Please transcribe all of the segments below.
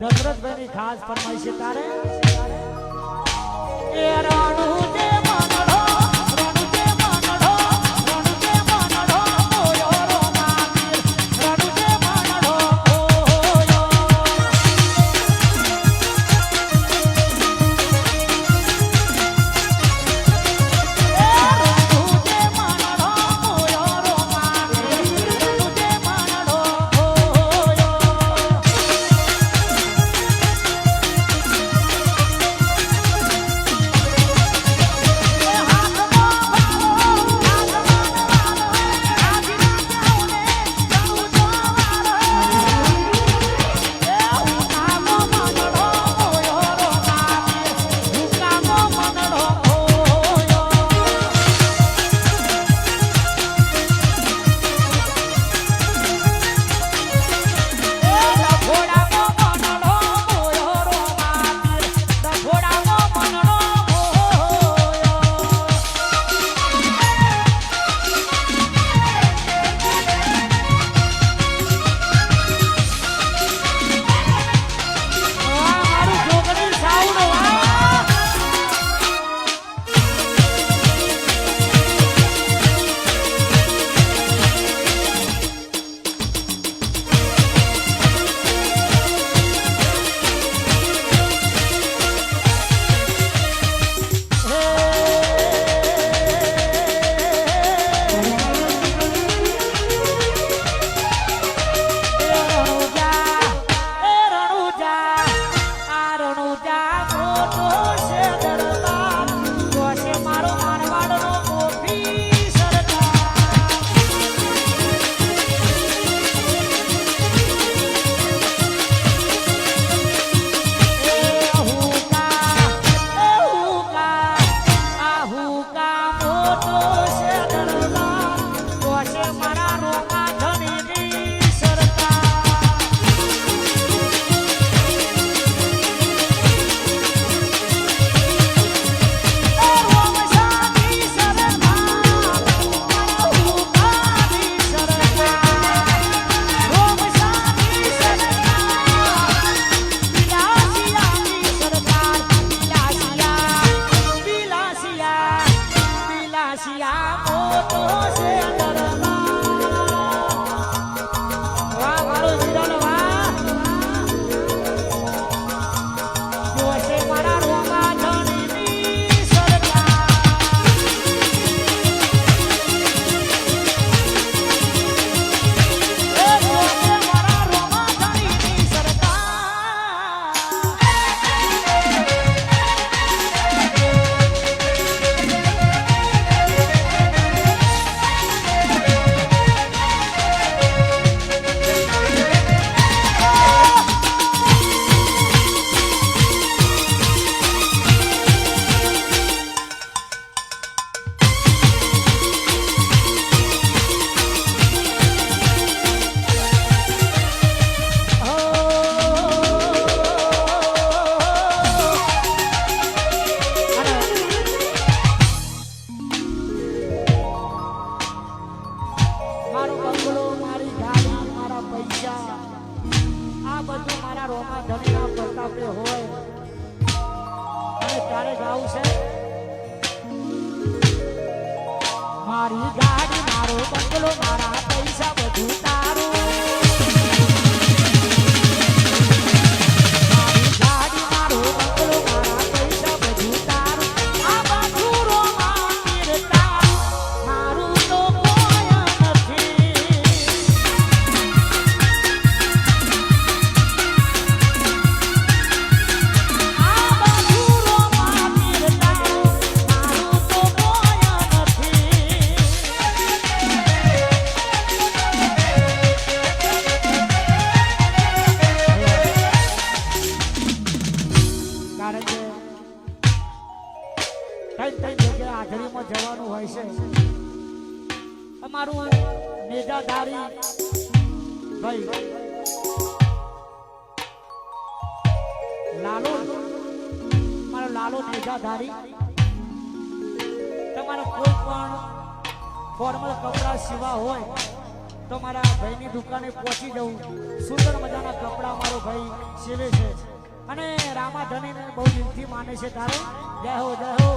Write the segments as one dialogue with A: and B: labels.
A: દશરથભાઈ ની ખાસ ફરમાઈશ તારે. એ રણ બધું મારા રોમા ધનના કરતા હોય. અને ત્યારે જાવું છે મારી ગાડી, મારો બંગલો, મારા પૈસા બધું તારું. મારા ભાઈની દુકાને પહોંચી જવું સુંદર મજાના કપડા મારો ભાઈ સીવે છે. અને રામા ધનીને બહુ દિલથી માને છે તારે. જય હો જય હો.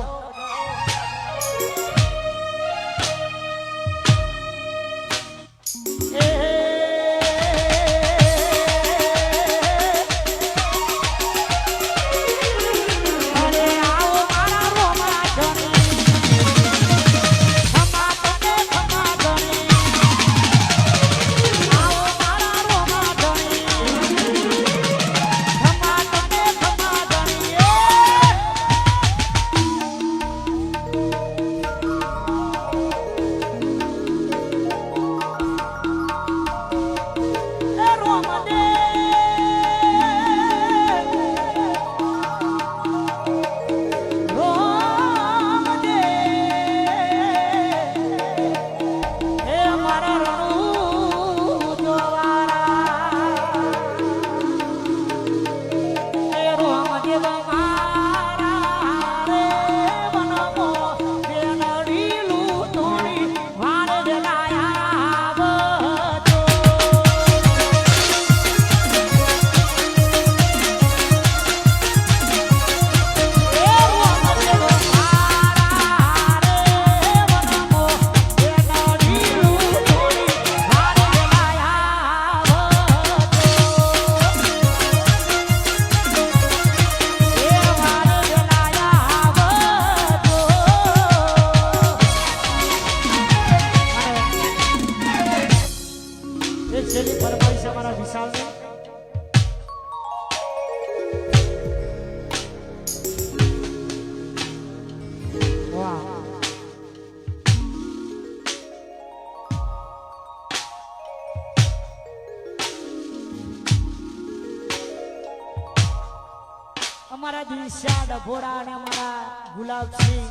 A: અમારા દિશા ડભોડા અને ગુલાબસિંહ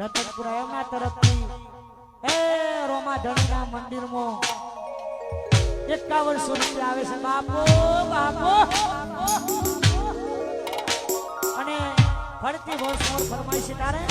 A: રતનપુરા એમના તરફથી એ રોમા ધણીના મંદિરમાં એકાવનસો રૂપિયા આવે છે. બાપો બાપો! અને ફરતી વર્ષ ફરમાય છે તારે?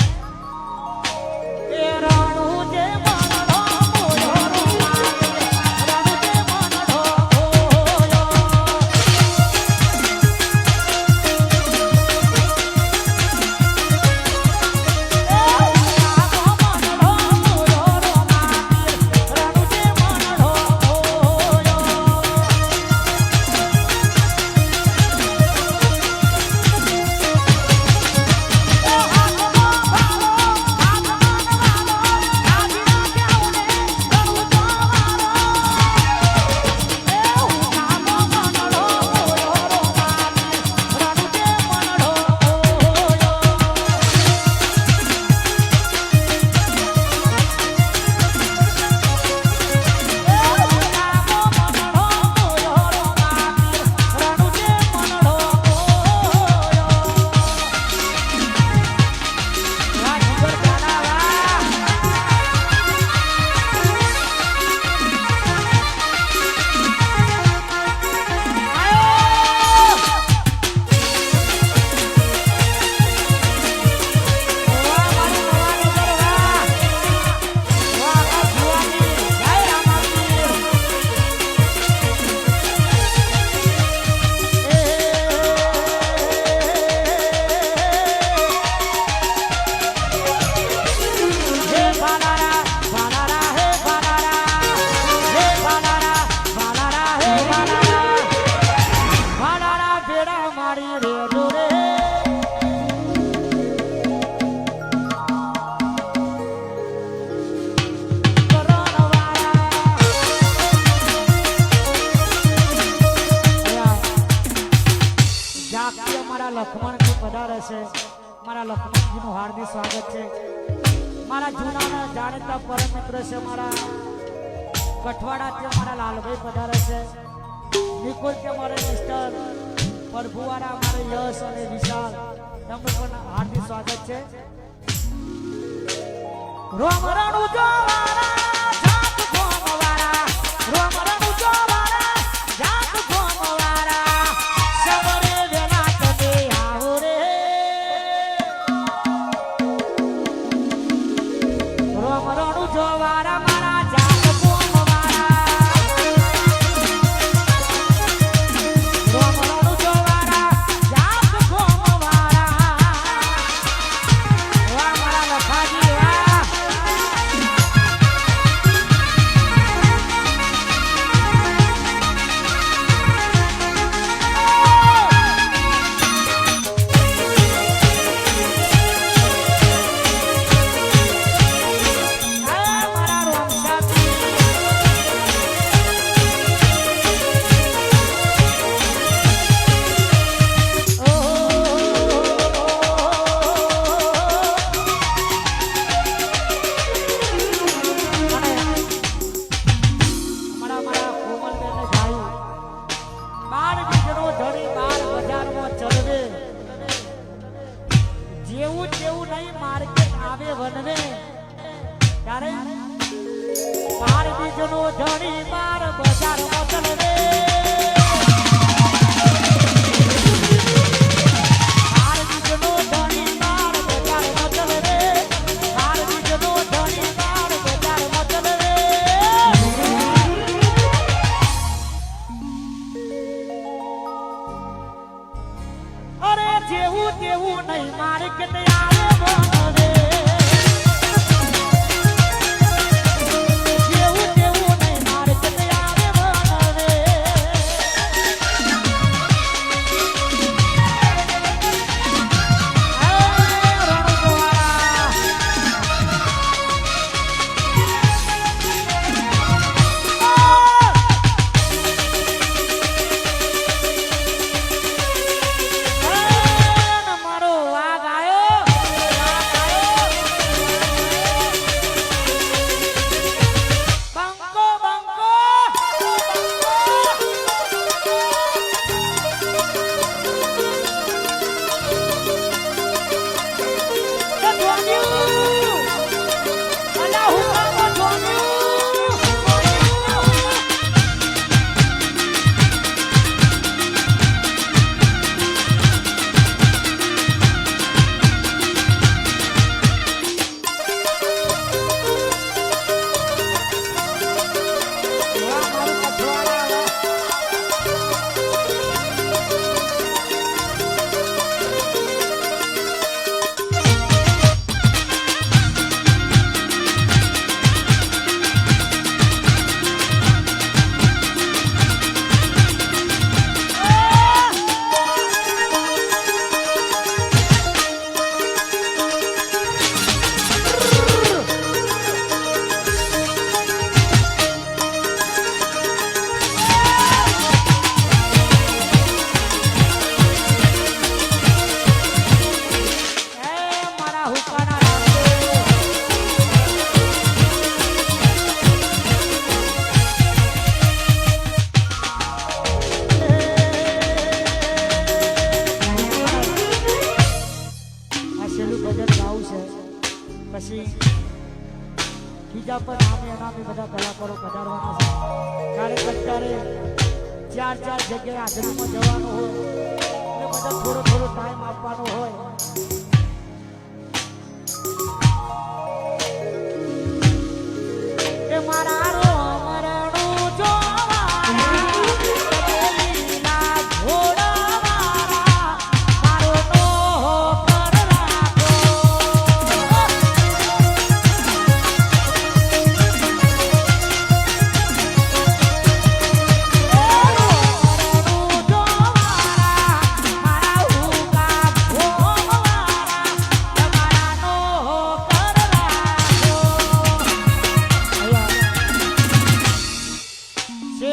A: અમારા લખમણજી પધારે છે. મારા લખમણજીનું હાર્દિક સ્વાગત છે. મારા જૂના જાણીતા પરમ મિત્ર છે મારા. કઠવાડાથી મારા લાલભાઈ પધારે છે. નિકુલ કે મારે મિસ્ટર. પ્રભુવાળા મારે યશ અને વિશાલ. તેમનું પણ હાર્દિક સ્વાગત છે. રોમ જોવાળા રોમ રણુ જોવાળા મારા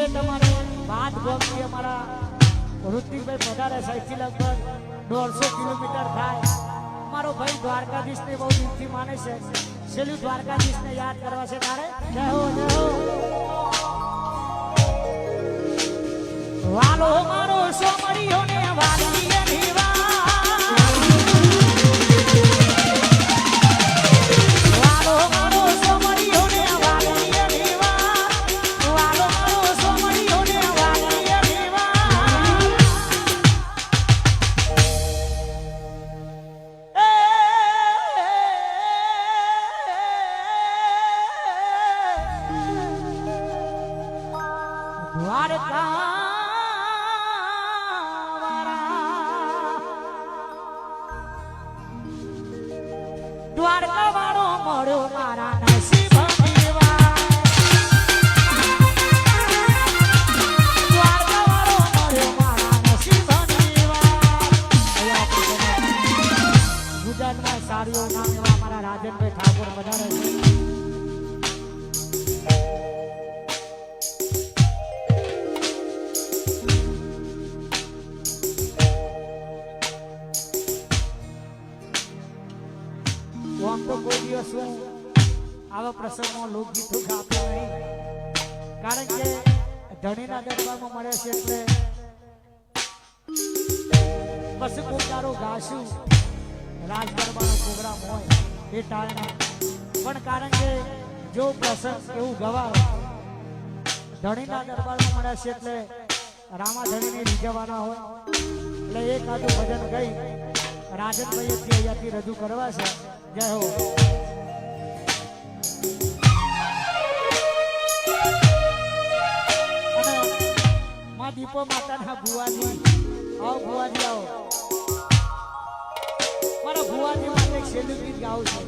A: છે તમારે વાત ગમતી અમારા ઋતિકભાઈ પધારે અહીંથી લગભગ દોઢસો કિલોમીટર થાય. મારો ભાઈ દ્વારકાધીશને બહુ દિલથી માને છે. છેલ્લું દ્વારકાધીશને યાદ કરવા છે તારે? જય હો જય હો. વાલો મારો સોમરીયો ને વાલી પ્રસંગમાં લોકગીતો ગાતો નહીં કારણ કે ધણીના દરબારમાં મળે છે એટલે બસ કોઈ તારો ગાશું. રાજ દરબારનો પ્રોગ્રામ હોય એ ટાળના પણ કારણ કે જો પ્રસંગ એવું ગવાય, ધણીના દરબારમાં મળે છે એટલે રામા ધણીને રીઝવવાના હોય. એટલે એક આદુ ભજન ગઈ. રાજનભાઈ અહીંયાથી રજૂ કરવા છે. જય હો. માં દીપો માતાના ભુવાજી આવો ભુવાજી આવો. મારા ભુવાજી માટે છેલ્લું ગીત ગાવું છે.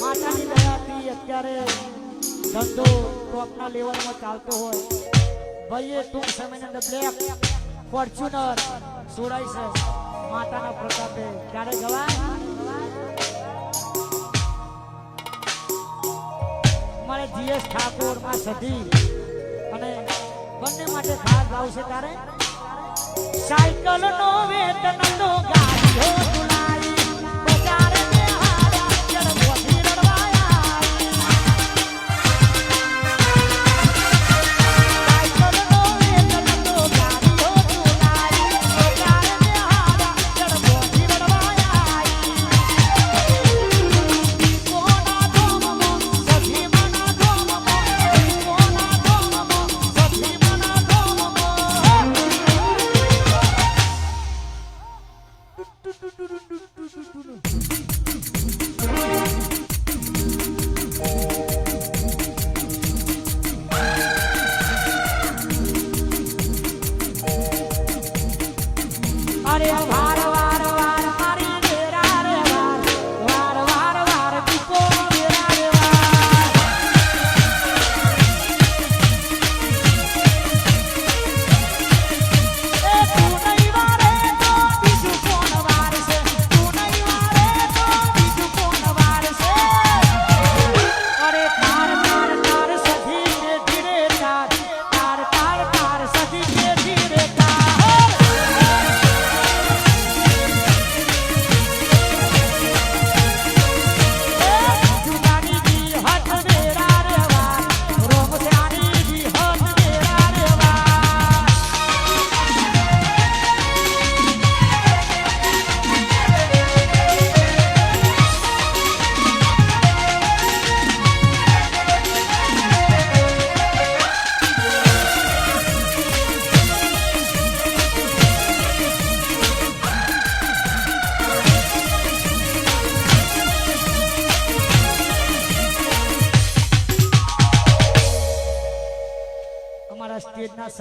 A: માતાની દયાથી અત્યારે ધંધો ટોપના લેવલમાં ચાલતો હોય. ભાઈએ ટૂંક સમયની અંદર બ્લેક ફોર્ચ્યુનર છોડાઈ છે માતાના પ્રતાપે. ક્યારે ગવાય જીએસ ઠાકોરમાં સધી અને બંને માટે ખાસ ગાવ છે તારે. સાયકલ નો વેતન તો ગાડીઓ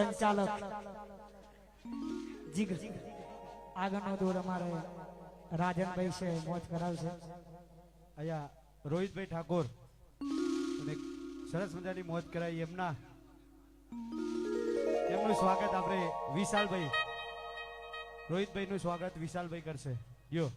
A: સંચાલક. જીગર. આગળનો દોર અમારે રાજનભાઈ છે, મોજ કરાવશે.
B: અહીંયા રોહિતભાઈ ઠાકોર. અને સરસ મજાની મોજ કરાવી એમના. એમનું સ્વાગત આપણે વિશાલભાઈ. રોહિતભાઈ નું સ્વાગત વિશાલભાઈ કરશે. યો